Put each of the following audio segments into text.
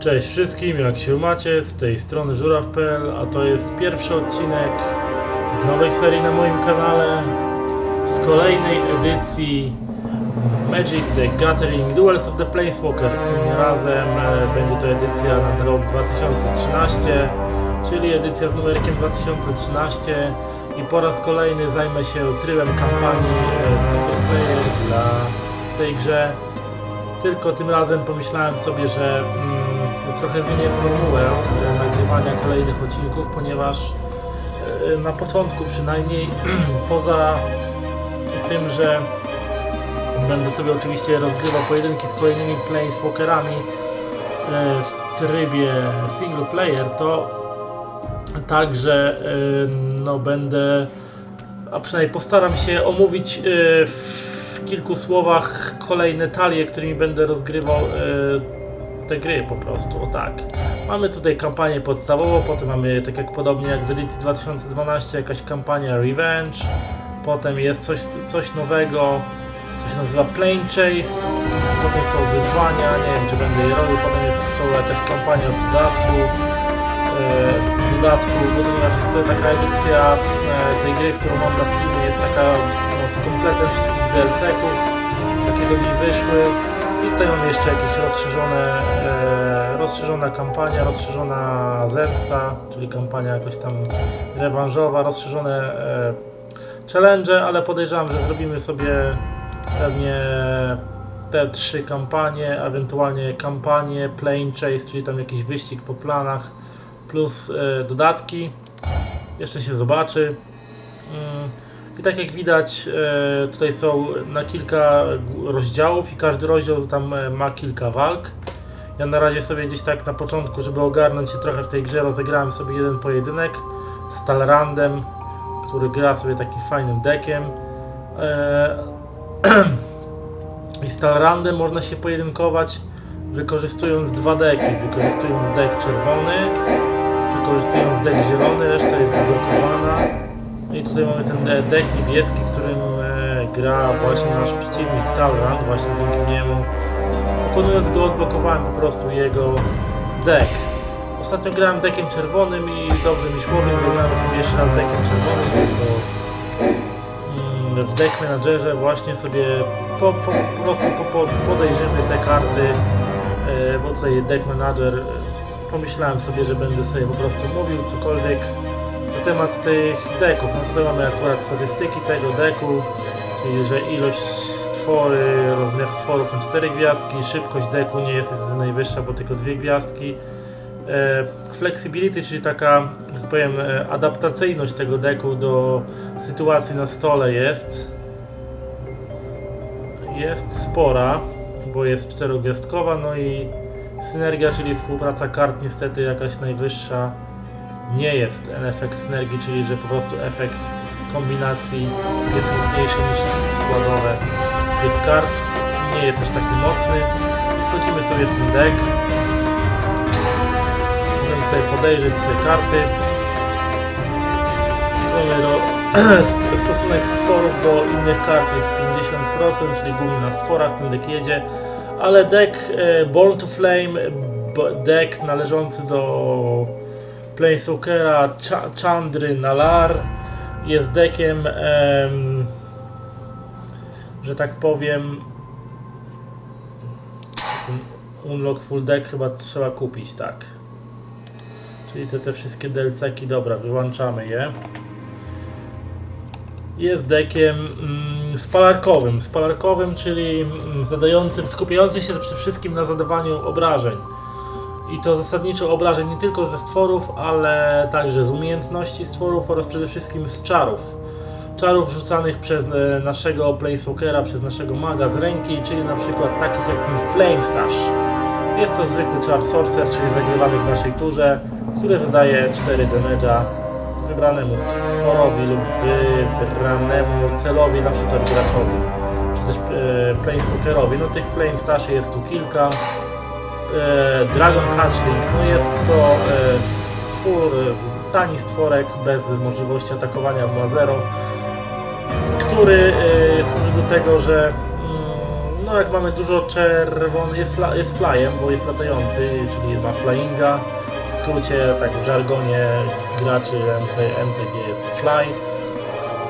Cześć wszystkim, jak się macie? Z tej strony żuraw.pl, a to jest pierwszy odcinek z nowej serii na moim kanale, z kolejnej edycji Magic the Gathering Duels of the Planeswalkers. Tym razem e, będzie to edycja na rok 2013, czyli edycja z numerkiem 2013 i po raz kolejny zajmę się trybem kampanii e, single player dla, w tej grze. Tylko tym razem pomyślałem sobie, że mm, trochę zmienię formułę e, nagrywania kolejnych odcinków, ponieważ e, na początku przynajmniej poza tym, że będę sobie oczywiście rozgrywał pojedynki z kolejnymi planeswalkerami e, w trybie single player, to także no, będę, a przynajmniej postaram się omówić w kilku słowach kolejne talie, którymi będę rozgrywał te gry po prostu, o tak. Mamy tutaj kampanię podstawową, potem mamy, tak jak podobnie jak w edycji 2012, jakaś kampania Revenge, potem jest coś, coś nowego, co się nazywa Plane Chase, potem są wyzwania, nie wiem czy będę je robił, potem jest, są jakaś kampania z dodatku, e, z dodatku, bo ponieważ jest to taka edycja e, tej gry, którą mam na Steamie, jest taka no, z kompletem wszystkich DLC-ków, jakie do niej wyszły. I tutaj mamy jeszcze jakieś rozszerzone, e, rozszerzona kampania, rozszerzona zemsta, czyli kampania jakaś tam rewanżowa, rozszerzone e, challenge, ale podejrzewam, że zrobimy sobie pewnie te trzy kampanie, ewentualnie kampanię Plane Chase, czyli tam jakiś wyścig po planach, plus e, dodatki. Jeszcze się zobaczy. Mm, I tak jak widać, e, tutaj są na kilka rozdziałów i każdy rozdział tam e, ma kilka walk. Ja na razie sobie gdzieś tak na początku, żeby ogarnąć się trochę w tej grze, rozegrałem sobie jeden pojedynek z Talrandem, który gra sobie takim fajnym deckiem. E, I z Talrandem można się pojedynkować wykorzystując dwa deki. Wykorzystując deck czerwony, wykorzystując deck zielony, reszta jest zablokowana. I tutaj mamy ten de- deck niebieski, którym e, gra właśnie nasz przeciwnik Talrand. Właśnie dzięki niemu, pokonując go, odblokowałem po prostu jego deck. Ostatnio grałem deckiem czerwonym i dobrze mi szło, więc zagrałem sobie jeszcze raz deckiem czerwonym, tylko mm, w deck managerze właśnie sobie po, po, po prostu po, po, podejrzymy te karty, e, bo tutaj deck manager e, pomyślałem sobie, że będę sobie po prostu mówił cokolwiek na temat tych deków. No tutaj mamy akurat statystyki tego deku, czyli że ilość stwory, rozmiar stworów na 4 gwiazdki, szybkość deku nie jest najwyższa, bo tylko dwie gwiazdki. E, Flexibility, czyli taka, jak powiem, e, adaptacyjność tego deku do sytuacji na stole jest jest spora, bo jest czterogwiazdkowa, no i synergia, czyli współpraca kart niestety jakaś najwyższa nie jest efekt synergii, czyli że po prostu efekt kombinacji jest mocniejszy niż składowe tych kart. Nie jest aż taki mocny. Wchodzimy sobie w ten deck. Możemy sobie podejrzeć te karty. Mamy stosunek stworów do innych kart jest 50%, czyli głównie na stworach ten deck jedzie, ale deck e, Born to Flame, deck należący do Planeswalkera Ch- Chandry Nalar jest deckiem, em, że tak powiem, Unlock Full Deck chyba trzeba kupić, tak. Czyli te, te wszystkie DLC-ki, dobra, wyłączamy je jest dekiem mm, spalarkowym. Spalarkowym, czyli mm, zadającym, skupiającym się przede wszystkim na zadawaniu obrażeń. I to zasadniczo obrażeń nie tylko ze stworów, ale także z umiejętności stworów oraz przede wszystkim z czarów. Czarów rzucanych przez e, naszego Planeswalkera, przez naszego maga z ręki, czyli na przykład takich jak Flame Stash. Jest to zwykły czar Sorcerer, czyli zagrywany w naszej turze, który zadaje 4 damage'a wybranemu stworowi lub wybranemu celowi, na przykład graczowi, czy też e, planeswalkerowi. No tych flame staszy jest tu kilka. E, Dragon Hatchling, no jest to e, stwór, z- tani stworek bez możliwości atakowania ma zero, który e, służy do tego, że mm, no jak mamy dużo czerwony, jest, jest flyem, bo jest latający, czyli ma flyinga. W skrócie, tak w żargonie graczy MT, MTG jest to fly,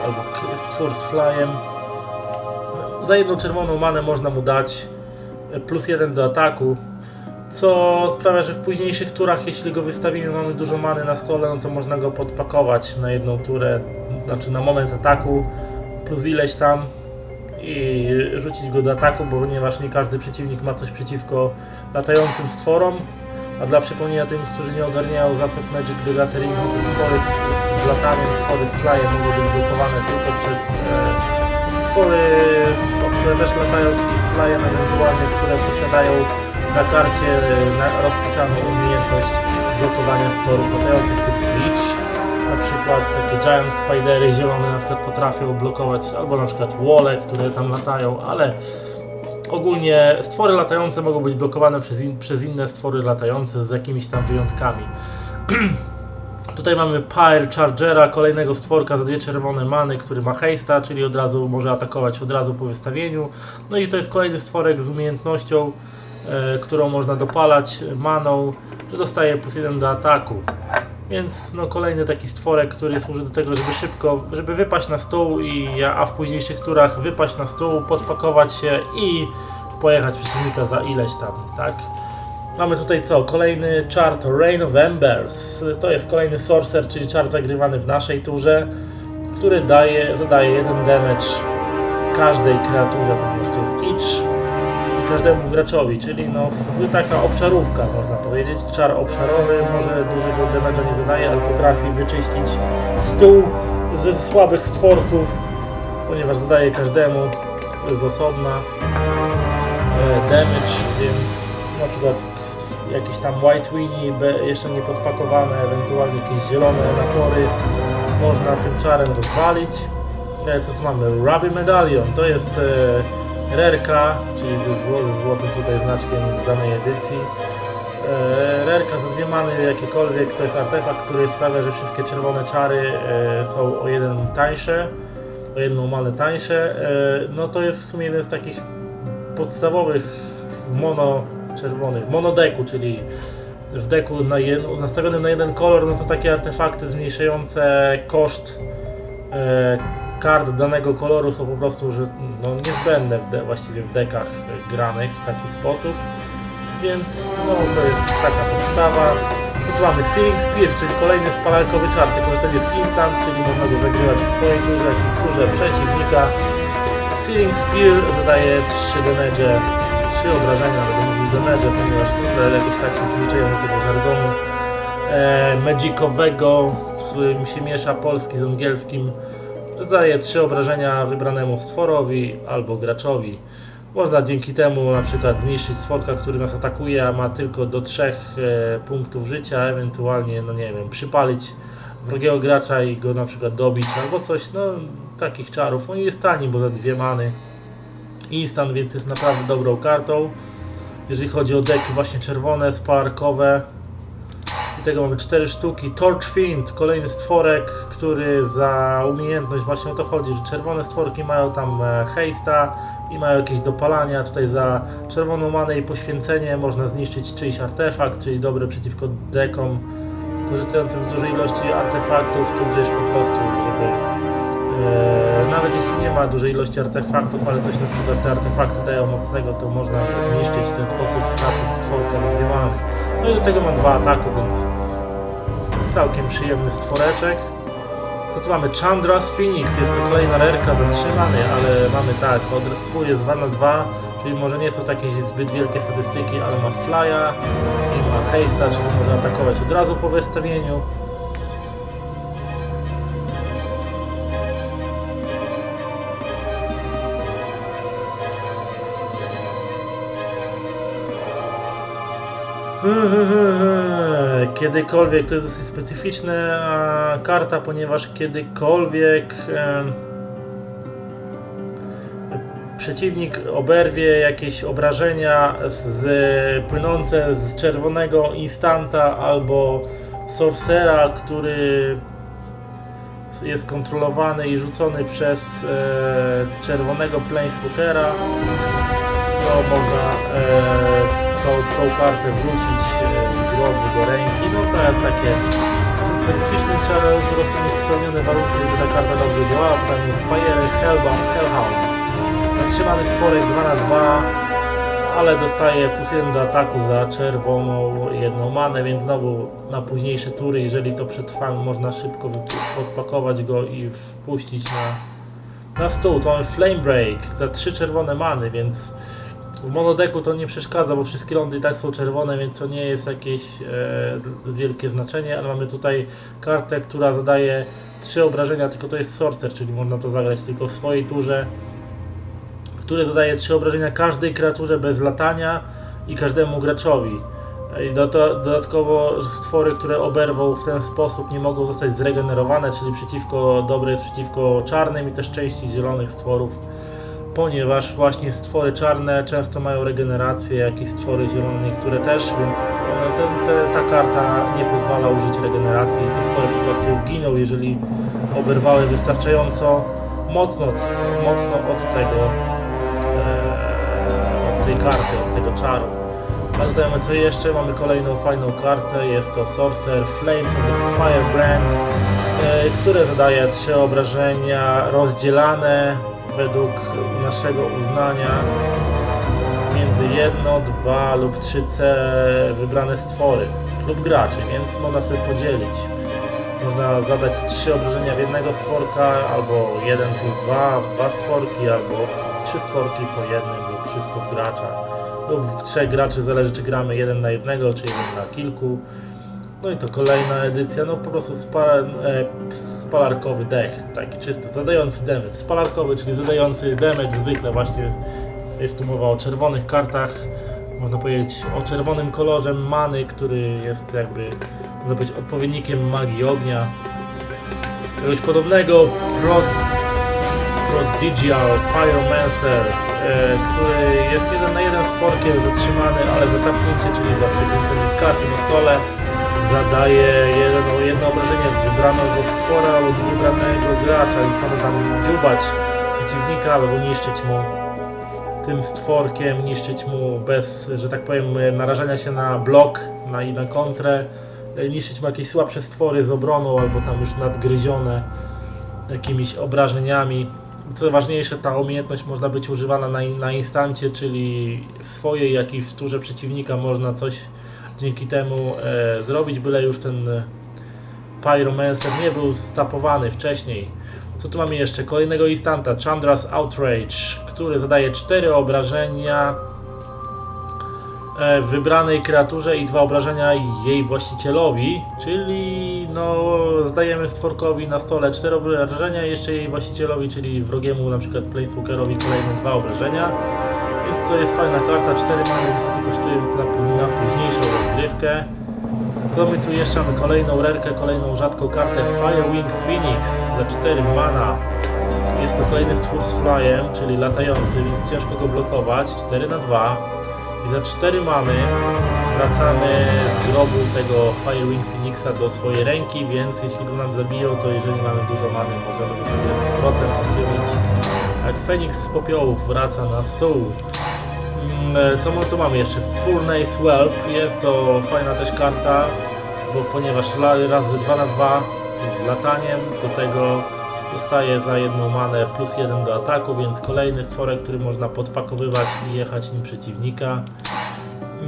albo stwór z flyem. Za jedną czerwoną manę można mu dać plus jeden do ataku, co sprawia, że w późniejszych turach, jeśli go wystawimy, mamy dużo many na stole, no to można go podpakować na jedną turę, znaczy na moment ataku, plus ileś tam i rzucić go do ataku, bo ponieważ nie każdy przeciwnik ma coś przeciwko latającym stworom. A dla przypomnienia tym, którzy nie ogarniają zasad Magic the Gathering, no to stwory z, z, z lataniem, stwory z flyem mogą być blokowane tylko przez e, stwory, z, które też latają, czyli z flyem ewentualnie, które posiadają na karcie na, rozpisaną umiejętność blokowania stworów latających typu Leech. Na przykład takie Giant Spidery zielone na przykład potrafią blokować, albo na przykład Wole, które tam latają, ale ogólnie stwory latające mogą być blokowane przez, in, przez inne stwory latające z jakimiś tam wyjątkami. Tutaj mamy Pyre Chargera, kolejnego stworka za dwie czerwone many, który ma haste'a, czyli od razu może atakować od razu po wystawieniu. No i to jest kolejny stworek z umiejętnością, którą można dopalać maną, że dostaje plus jeden do ataku. Więc no kolejny taki stworek, który służy do tego, żeby szybko, żeby wypaść na stół i a w późniejszych turach wypaść na stół, podpakować się i pojechać przeciwnika za ileś tam, tak? Mamy tutaj co? Kolejny czar to Rain of Embers. To jest kolejny sorcerer, czyli czar zagrywany w naszej turze, który daje, zadaje jeden damage każdej kreaturze, ponieważ to jest each każdemu graczowi, czyli no taka obszarówka można powiedzieć. Czar obszarowy, może dużego damage'a nie zadaje, ale potrafi wyczyścić stół ze słabych stworków, ponieważ zadaje każdemu z osobna e, damage, więc na przykład jakieś tam White Winnie jeszcze nie podpakowane, ewentualnie jakieś zielone napory można tym czarem rozwalić. E, Co tu mamy? Ruby Medallion, to jest e, rerka, czyli ze, zło, złotym tutaj znaczkiem z danej edycji. E, rerka za dwie many jakiekolwiek, to jest artefakt, który sprawia, że wszystkie czerwone czary e, są o jeden tańsze, o jedną manę tańsze. E, no to jest w sumie jeden z takich podstawowych w mono czerwony, w monodeku, czyli w deku na jed, nastawionym na jeden kolor, no to takie artefakty zmniejszające koszt kart danego koloru są po prostu że, no, niezbędne w de, właściwie w dekach granych w taki sposób. Więc no to jest taka podstawa. Tu mamy? Sealing Spear, czyli kolejny spalarkowy czar, tylko że ten jest instant, czyli można go zagrywać w swojej turze, jak i w turze przeciwnika. Sealing Spear zadaje 3 damage, 3 obrażenia, będę mówił damage, ponieważ no, jakoś tak się przyzwyczaiłem do tego żargonu e, magicowego, w którym się miesza polski z angielskim. Zadaje 3 obrażenia wybranemu stworowi albo graczowi. Można dzięki temu na przykład zniszczyć stworka, który nas atakuje, a ma tylko do 3 e, punktów życia, ewentualnie, no nie wiem, przypalić wrogiego gracza i go na przykład dobić albo coś, no takich czarów. On jest tani, bo za dwie many instant, więc jest naprawdę dobrą kartą. Jeżeli chodzi o deki właśnie czerwone, spalarkowe, tego mamy cztery sztuki. Torch Fiend, kolejny stworek, który za umiejętność właśnie o to chodzi, że czerwone stworki mają tam e, haste'a i mają jakieś dopalania. Tutaj za czerwoną manę i poświęcenie można zniszczyć czyjś artefakt, czyli dobre przeciwko dekom korzystającym z dużej ilości artefaktów, tudzież po prostu, żeby nawet jeśli nie ma dużej ilości artefaktów, ale coś na przykład te artefakty dają mocnego, to można je zniszczyć w ten sposób, stracić stworka za dwie many. No i do tego ma dwa ataku, więc całkiem przyjemny stworeczek. Co tu mamy? Chandra's Phoenix, jest to kolejna rerka zatrzymany, ale mamy tak, od stwór jest 2 na 2, czyli może nie są takie zbyt wielkie statystyki, ale ma flya i ma haste'a, czyli może atakować od razu po wystawieniu. Kiedykolwiek, to jest dosyć specyficzna karta, ponieważ kiedykolwiek przeciwnik oberwie jakieś obrażenia z, płynące z czerwonego instanta albo sorcera, który jest kontrolowany i rzucony przez e, czerwonego planeswalkera to można e, tą, tą kartę wrócić e, z grobu do ręki. No to takie specyficzne, trzeba po prostu mieć spełnione warunki, żeby ta karta dobrze działała. To tam Fire Hellbound, Hellhound. Zatrzymany stworek 2 na 2 ale dostaje plus 1 do ataku za czerwoną jedną manę, więc znowu na późniejsze tury, jeżeli to przetrwamy, można szybko odpakować go i wpuścić na, na stół. To mamy Flame Break za 3 czerwone many, więc w monodeku to nie przeszkadza, bo wszystkie lądy i tak są czerwone, więc to nie jest jakieś e, wielkie znaczenie, ale mamy tutaj kartę, która zadaje 3 obrażenia, tylko to jest Sorcerer, czyli można to zagrać tylko w swojej turze który zadaje 3 obrażenia każdej kreaturze bez latania i każdemu graczowi. I do to, dodatkowo stwory, które oberwą w ten sposób nie mogą zostać zregenerowane, czyli przeciwko dobre jest przeciwko czarnym i też części zielonych stworów, ponieważ właśnie stwory czarne często mają regenerację, jak i stwory zielone, które też, więc one, ten, te, ta karta nie pozwala użyć regeneracji i te stwory po prostu giną, jeżeli oberwały wystarczająco mocno, mocno od tego e, od tej karty, od tego czaru. A tutaj mamy co jeszcze? Mamy kolejną fajną kartę, jest to Sorcerer Flames of the Firebrand, e, które zadaje trzy obrażenia rozdzielane według naszego uznania między jedno, dwa lub trzy C wybrane stwory lub graczy, więc można sobie podzielić. Można zadać trzy obrażenia w jednego stworka, albo 1 plus 2 w dwa stworki, albo w trzy stworki po jednym, lub wszystko w gracza. Lub w trzech graczy, zależy czy gramy jeden na jednego, czy jeden na kilku. No i to kolejna edycja, no po prostu spa, e, spalarkowy dech, taki czysto, zadający damage. Spalarkowy, czyli zadający damage, zwykle właśnie jest tu mowa o czerwonych kartach, można powiedzieć o czerwonym kolorze many, który jest jakby, można powiedzieć, odpowiednikiem magii ognia. Czegoś podobnego, Pro, Prodigial Pyromancer, e, który jest jeden na jeden stworkiem zatrzymany, ale za tapnięcie, czyli za przekręcenie karty na stole, zadaje jedno, jedno obrażenie wybranego stwora lub wybranego gracza, więc można tam dziubać przeciwnika albo niszczyć mu tym stworkiem, niszczyć mu bez, że tak powiem, narażania się na blok, na, i na kontrę, e, niszczyć mu jakieś słabsze stwory z obroną albo tam już nadgryzione jakimiś obrażeniami. Co ważniejsze, ta umiejętność można być używana na, na instancie, czyli w swojej, jak i w turze przeciwnika można coś dzięki temu e, zrobić, byle już ten e, Pyromancer nie był stapowany wcześniej. Co tu mamy jeszcze? Kolejnego instanta, Chandra's Outrage, który zadaje 4 obrażenia e, wybranej kreaturze i dwa obrażenia jej właścicielowi, czyli no zadajemy stworkowi na stole 4 obrażenia jeszcze jej właścicielowi, czyli wrogiemu na przykład Planeswalkerowi kolejne dwa obrażenia. Więc to jest fajna karta, 4 many niestety kosztuje więc na, na późniejszą rozgrywkę. Co my tu jeszcze mamy? Kolejną rerkę, kolejną rzadką kartę Firewing Phoenix za 4 mana. Jest to kolejny stwór z flyem, czyli latający, więc ciężko go blokować. 4 na 2 i za 4 many wracamy z grobu tego Firewing Phoenixa do swojej ręki, więc jeśli go nam zabiją, to jeżeli mamy dużo many, możemy go sobie z powrotem ożywić. Jak Feniks z popiołów wraca na stół. Mm, Co tu mamy jeszcze? Furnace Whelp. Jest to fajna też karta, bo ponieważ razy 2 na 2 z lataniem, do tego dostaje za jedną manę plus 1 do ataku, więc kolejny stworek, który można podpakowywać i jechać nim przeciwnika.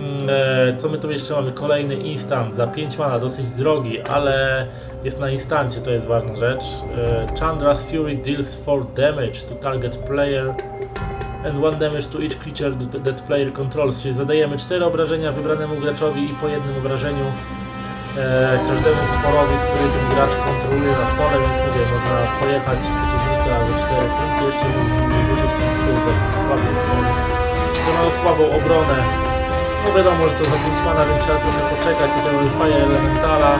Mm, e, Co my tu jeszcze mamy? Kolejny instant za 5 mana, dosyć drogi, ale jest na instancie, to jest ważna rzecz. E, Chandra's Fury deals 4 damage to target player and one damage to each creature that- player controls, czyli zadajemy 4 obrażenia wybranemu graczowi i po jednym obrażeniu e, każdemu stworowi, który ten gracz kontroluje na stole, więc mówię, można pojechać przeciwnika za 4 punkty, jeszcze mu wyczyścić stół z jakichś słabych stworów, które mają słabą obronę. No wiadomo, że to za 5 mana, więc trzeba trochę poczekać i tego Fire Elementala,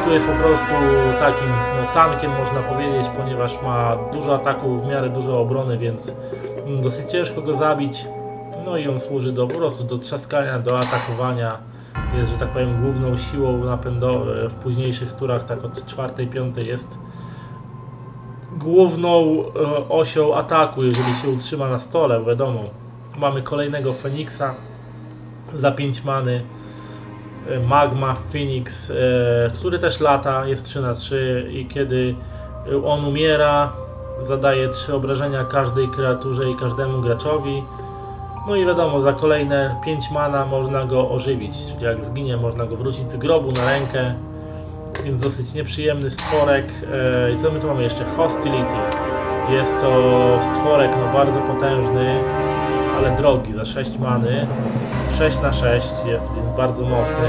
który jest po prostu takim no, tankiem można powiedzieć, ponieważ ma dużo ataku, w miarę dużo obrony, więc mm, dosyć ciężko go zabić. No i on służy do po prostu do trzaskania, do atakowania. Jest, że tak powiem, główną siłą napędową w późniejszych turach, tak od czwartej, piątej jest główną e, osią ataku, jeżeli się utrzyma na stole, wiadomo. Mamy kolejnego Feniksa za 5 many. E, Magma Phoenix, e, który też lata, jest 3 na 3 i kiedy on umiera, zadaje 3 obrażenia każdej kreaturze i każdemu graczowi. No i wiadomo, za kolejne 5 mana można go ożywić, czyli jak zginie, można go wrócić z grobu na rękę. Więc dosyć nieprzyjemny stworek. E, I co my tu mamy jeszcze? Hostility. Jest to stworek no bardzo potężny, ale drogi, za 6 many. 6 na 6 jest więc bardzo mocny.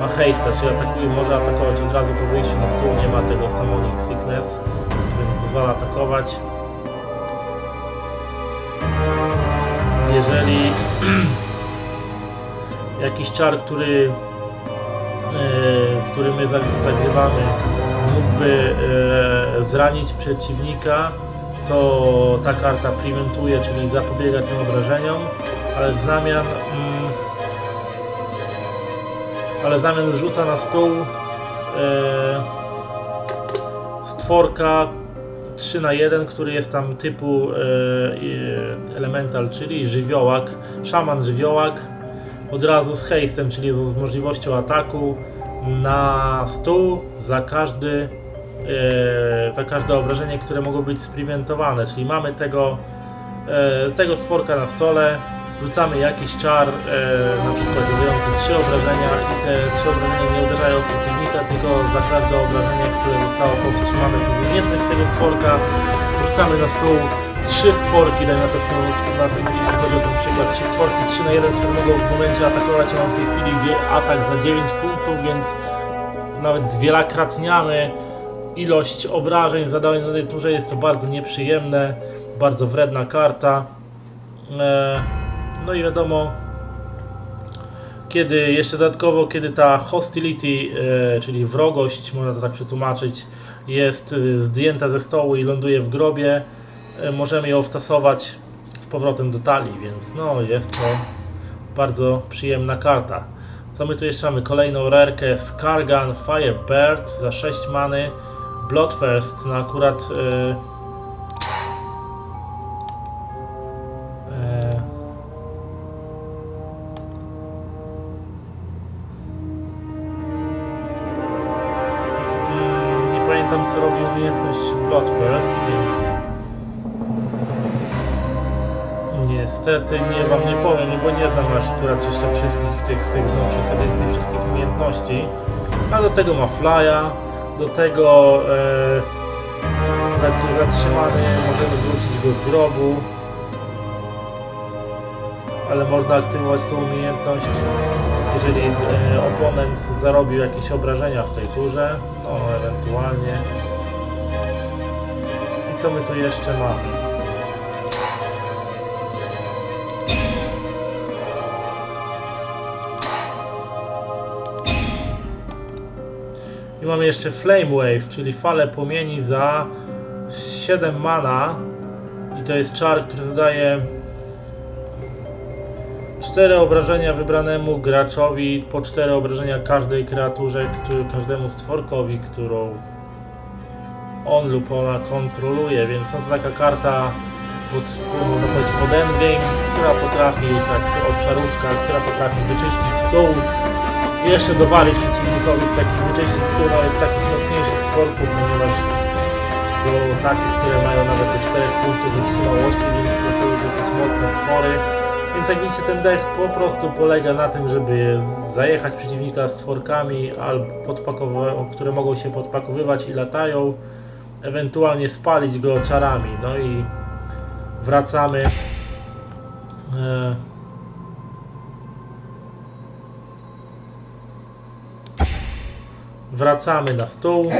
Ma haste'a, czyli atakuje, może atakować od razu po wyjściu na stół. Nie ma tego Summoning Sickness, który nie pozwala atakować. Jeżeli jakiś czar, który e, który my zag- zagrywamy, mógłby e, zranić przeciwnika, to ta karta preventuje, czyli zapobiega tym obrażeniom, ale w zamian mm, ale w zamian na stół e, stworka 3 na 1, który jest tam typu e, elemental, czyli żywiołak, szaman żywiołak, od razu z hejstem, czyli z możliwością ataku na stół za każdy e, za każde obrażenie, które mogło być sprimentowane, czyli mamy tego tego stworka na stole, rzucamy jakiś czar, e, na przykład zadający trzy obrażenia i te trzy obrażenia nie uderzają przeciwnika, tylko za każde obrażenie, które zostało powstrzymane przez umiejętność tego stworka, rzucamy na stół trzy stworki, dajmy na to w tym, w tym, na tym, jeśli chodzi o ten przykład, trzy stworki 3 na 1, które mogą w momencie atakować, ja mam w tej chwili atak za 9 punktów, więc nawet zwielokrotniamy ilość obrażeń w zadanej turze, jest to bardzo nieprzyjemne, bardzo wredna karta. E, no i wiadomo, kiedy jeszcze dodatkowo, kiedy ta hostility, e, czyli wrogość, można to tak przetłumaczyć, jest e, zdjęta ze stołu i ląduje w grobie, e, możemy ją wtasować z powrotem do talii, więc no jest to bardzo przyjemna karta. Co my tu jeszcze mamy? Kolejną rerkę Skargan Firebird za 6 many. Bloodfest, no akurat Pamiętam co robi umiejętność Bloodfirst, więc niestety nie wam nie powiem, bo nie znam akurat jeszcze wszystkich tych z tych nowszych edycji, wszystkich umiejętności. A do tego ma Flya, do tego e, za- zatrzymany możemy wrócić go z grobu. Ale można aktywować tą umiejętność, jeżeli e, oponent zarobił jakieś obrażenia w tej turze, no ewentualnie. I co my tu jeszcze mamy? I mamy jeszcze Flame Wave, czyli falę płomieni za 7 mana. I to jest czar, który zadaje 4 obrażenia wybranemu graczowi, po 4 obrażenia każdej kreaturze, który, każdemu stworkowi, którą on lub ona kontroluje, więc no to taka karta pod, można powiedzieć pod endgame, która potrafi, tak obszarówka, która potrafi wyczyścić stół i jeszcze dowalić przeciwnikowi w takich wyczyścić stół nawet z takich mocniejszych stworków, ponieważ do takich, które mają nawet do 4 punktów wytrzymałości, więc to są dosyć mocne stwory. Więc jak widzicie, ten deck po prostu polega na tym, żeby zajechać przeciwnika stworkami, albo które mogą się podpakowywać i latają, ewentualnie spalić go czarami. No i wracamy. E, Wracamy na stół.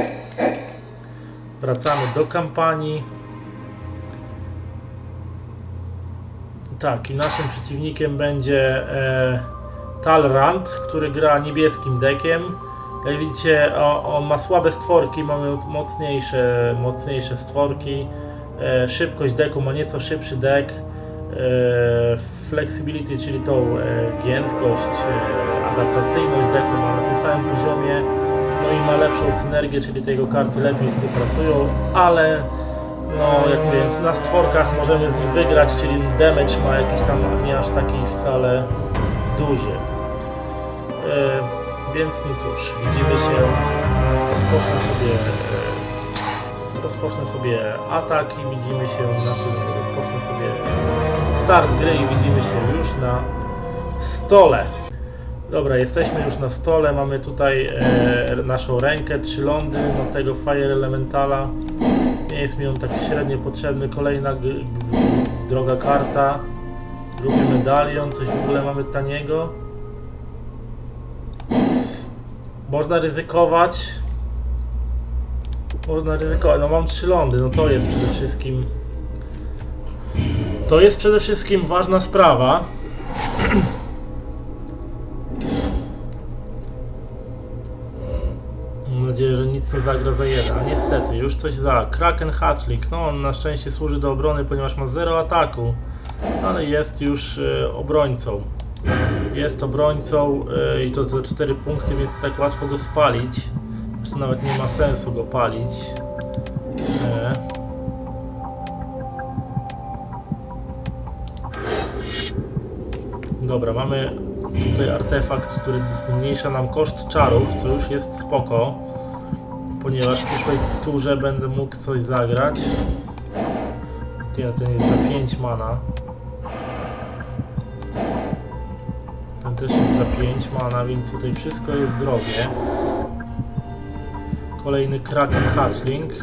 Wracamy do kampanii. Tak, i naszym przeciwnikiem będzie e, Talrand, który gra niebieskim dekiem. Jak widzicie, on ma słabe stworki, mamy mocniejsze, mocniejsze stworki. E, szybkość deku ma nieco szybszy dek. E, flexibility, czyli tą e, giętkość, e, adaptacyjność deku ma na tym samym poziomie. No i ma lepszą synergię, czyli te jego karty lepiej współpracują, ale no jak mówię, na stworkach możemy z nim wygrać, czyli damage ma jakiś tam nie aż taki wcale duży. E, więc no cóż, widzimy się, rozpocznę sobie, e, rozpocznę sobie atak i widzimy się, znaczy rozpocznę sobie start gry i widzimy się już na stole. Dobra, jesteśmy już na stole, mamy tutaj e, naszą rękę, trzy lądy, no tego Fire Elementala. Nie jest mi on tak średnio potrzebny. Kolejna droga karta. Drugi medalion, coś w ogóle mamy taniego. Można ryzykować. Można ryzykować. No mam trzy lądy, no to jest przede wszystkim. To jest przede wszystkim ważna sprawa. nadzieję, że nic nie zagra za jeden. A niestety, już coś za. Kraken Hatchling. No, on na szczęście służy do obrony, ponieważ ma zero ataku. Ale jest już e, obrońcą. Jest obrońcą e, i to za 4 punkty, więc tak łatwo go spalić. Zresztą nawet nie ma sensu go palić. E. Dobra, mamy tutaj artefakt, który zmniejsza nam koszt czarów, co już jest spoko, ponieważ w przyszłej turze będę mógł coś zagrać. Nie, ten jest za 5 mana. Ten też jest za 5 mana, więc tutaj wszystko jest drogie. Kolejny Kraken Hatchling.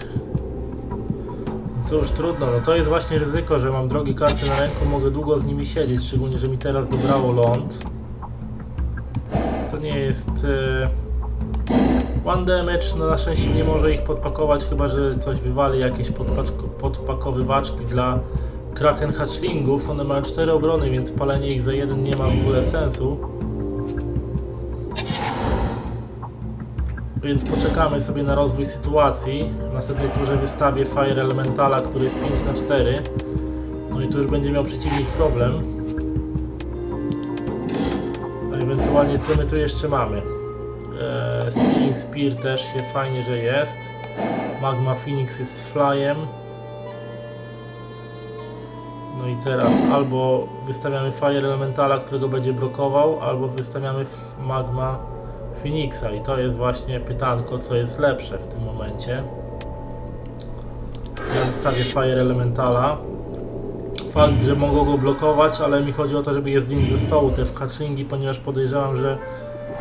Cóż, trudno, no to jest właśnie ryzyko, że mam drogie karty na ręku, mogę długo z nimi siedzieć, szczególnie, że mi teraz dobrało ląd. To nie jest... E... One damage, no na szczęście nie może ich podpakować, chyba że coś wywali, jakieś podpakowywaczki dla Kraken Hatchlingów. One mają 4 obrony, więc palenie ich za jeden nie ma w ogóle sensu. Więc poczekamy sobie na rozwój sytuacji. W następnej turze wystawię Fire Elementala, który jest 5 na 4 No i tu już będzie miał przeciwnik problem. A ewentualnie co my tu jeszcze mamy? Eee, Sealing Spear też się fajnie, że jest. Magma Phoenix jest flyem. No i teraz albo wystawiamy Fire Elementala, którego będzie blokował, albo wystawiamy Magma Phoenixa i to jest właśnie pytanko, co jest lepsze w tym momencie. Ja wystawię Fire Elementala. Fakt, że mogą go blokować, ale mi chodzi o to, żeby je zdjąć ze stołu te hatchlingi, ponieważ podejrzewam, że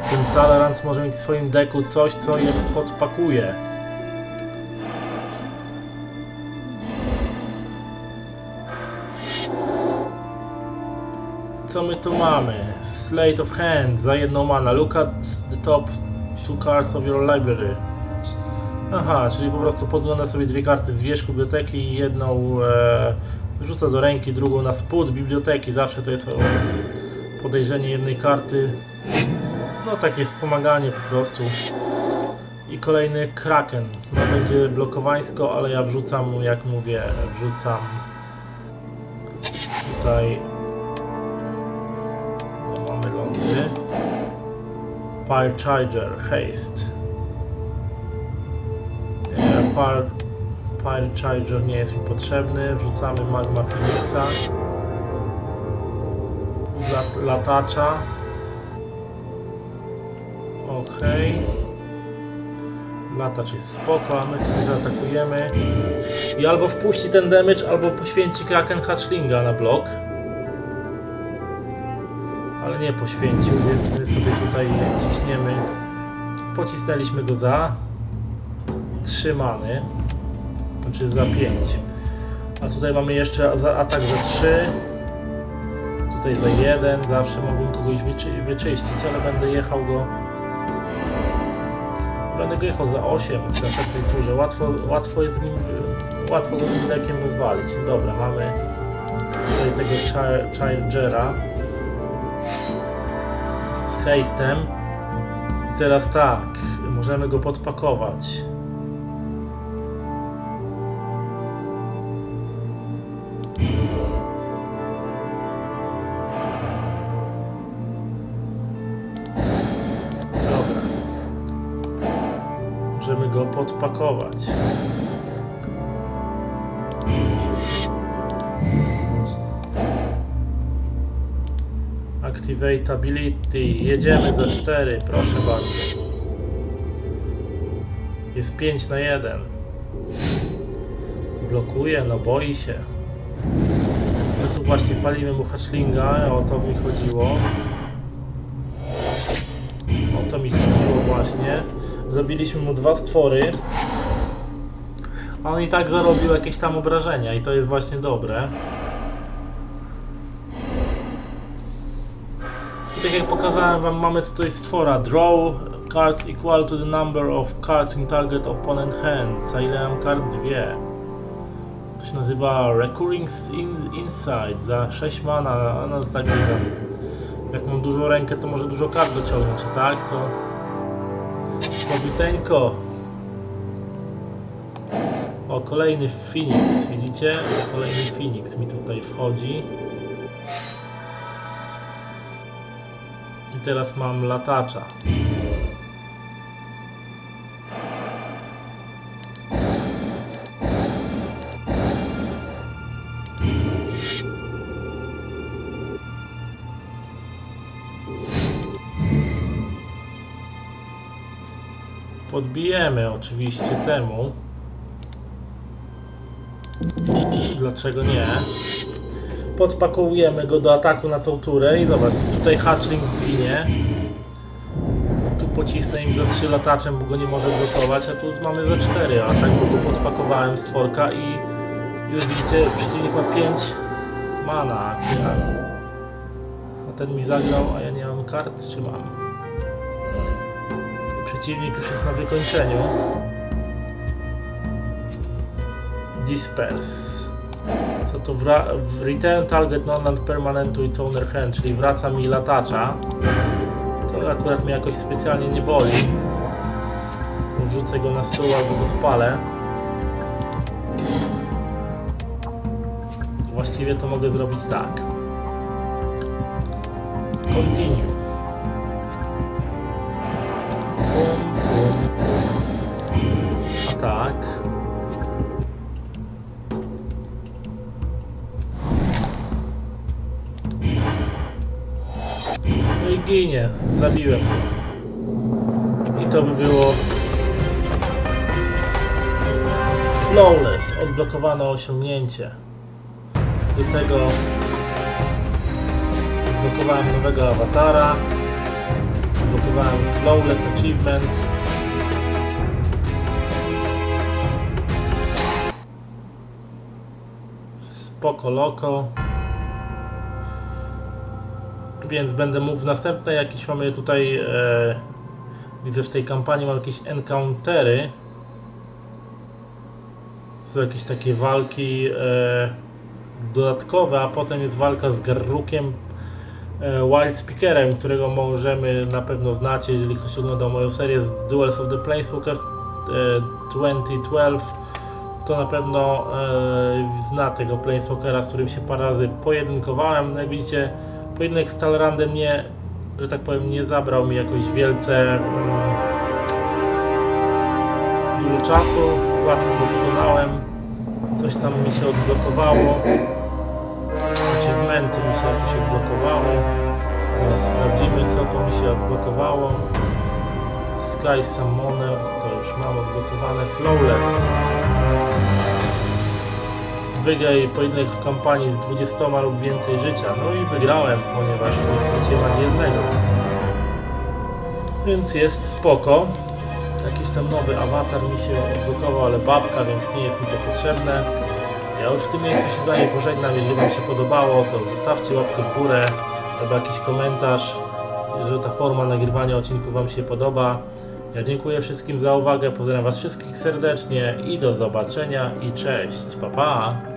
ten Talerant może mieć w swoim deku coś, co je podpakuje. Co my tu mamy? Slate of Hand za jedną mana. Look at the top two cards of your library. Aha, czyli po prostu podgląda sobie dwie karty z wierzchu biblioteki i jedną e, wrzuca do ręki, drugą na spód biblioteki. Zawsze to jest podejrzenie jednej karty. No takie wspomaganie po prostu. I kolejny Kraken. No będzie blokowańsko, ale ja wrzucam mu, jak mówię, wrzucam tutaj no, mamy lądy. Fire Charger, Haste. Fire Charger nie jest mi potrzebny. Wrzucamy Magma Phoenixa. Lat, latacza. Okej. Latacz jest spoko, a my sobie zaatakujemy. I albo wpuści ten damage, albo poświęci Kraken Hatchlinga na blok ale nie poświęcił, więc my sobie tutaj ciśniemy. Pocisnęliśmy go za 3 many, znaczy za 5. A tutaj mamy jeszcze za atak za 3. Tutaj za 1. Zawsze mogłem kogoś wyczy wyczyścić, ale będę jechał go. Go jechał za 8 w następnej turze. Łatwo, łatwo jest z nim, łatwo go tym dekiem rozwalić. No dobra, mamy tutaj tego char Chargera z hejstem. I teraz tak, możemy go podpakować. możemy go podpakować. Activate Ability. Jedziemy za 4, proszę bardzo. Jest 5 na 1. Blokuje, no boi się. No tu właśnie palimy mu hatchlinga, o to mi chodziło. O to mi chodziło właśnie. Zabiliśmy mu dwa stwory. On i tak zarobił jakieś tam obrażenia i to jest właśnie dobre. I tak jak pokazałem wam, mamy tutaj stwora Draw cards equal to the number of cards in target opponent hands. A ile mam kart? Dwie. To się nazywa Recurring in Insight za 6 mana. No tak wiem. Jak mam dużą rękę, to może dużo kart dociągnąć, a tak to słabiteńko. O, kolejny Phoenix, widzicie? Kolejny Phoenix mi tutaj wchodzi. I teraz mam latacza. Podbijemy oczywiście temu. Dlaczego nie? Podpakowujemy go do ataku na tą turę i zobacz, tutaj hatchling ginie. Tu pocisnę im za 3 lataczem, bo go nie może blokować, a tu mamy za 4, a tak bo go podpakowałem z tworka i już widzicie, przeciwnik ma 5 mana, a ten mi zagrał, a ja nie mam kart, czy mam? Przeciwnik już jest na wykończeniu. Disperse. Co to wra- return target non-land permanent to its owner hand, czyli wraca mi latacza. To akurat mnie jakoś specjalnie nie boli. Bo Wrzucę go na stół albo go spalę. Właściwie to mogę zrobić tak. Continue. Ginie. Zabiłem. I to by było flawless. Odblokowano osiągnięcie. Do tego odblokowałem nowego awatara. Odblokowałem flawless achievement. Spoko loko. Więc będę mógł w następnej jakieś mamy tutaj e, widzę w tej kampanii mam jakieś encountery. Są jakieś takie walki e, dodatkowe, a potem jest walka z Garrukiem e, Wild Speakerem, którego możemy na pewno znacie, jeżeli ktoś oglądał moją serię z Duels of the Planeswalkers e, 2012 to na pewno e, zna tego Planeswalkera, z którym się parę razy pojedynkowałem. No jak widzicie, pojedynek z Talrandem nie, że tak powiem, nie zabrał mi jakoś wielce mm, dużo czasu, łatwo go pokonałem. Coś tam mi się odblokowało. Achievementy mi się jakoś odblokowały. Zaraz sprawdzimy, co to mi się odblokowało. Sky Summoner, to już mam odblokowane. Flawless. Wygraj pojedynek w kampanii z 20 lub więcej życia. No i wygrałem, ponieważ nie straciłem ani jednego. Więc jest spoko. Jakiś tam nowy awatar mi się odblokował, ale babka, więc nie jest mi to potrzebne. Ja już w tym miejscu się z Wami pożegnam. Jeżeli Wam się podobało, to zostawcie łapkę w górę albo jakiś komentarz, jeżeli ta forma nagrywania odcinków Wam się podoba. Ja dziękuję wszystkim za uwagę, pozdrawiam Was wszystkich serdecznie i do zobaczenia i cześć. Pa pa!